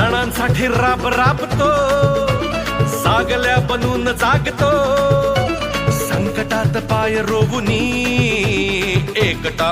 सणांसाठी राब राबतो सागल्या बनून जागतो. संकटात पाय रोवून एकटा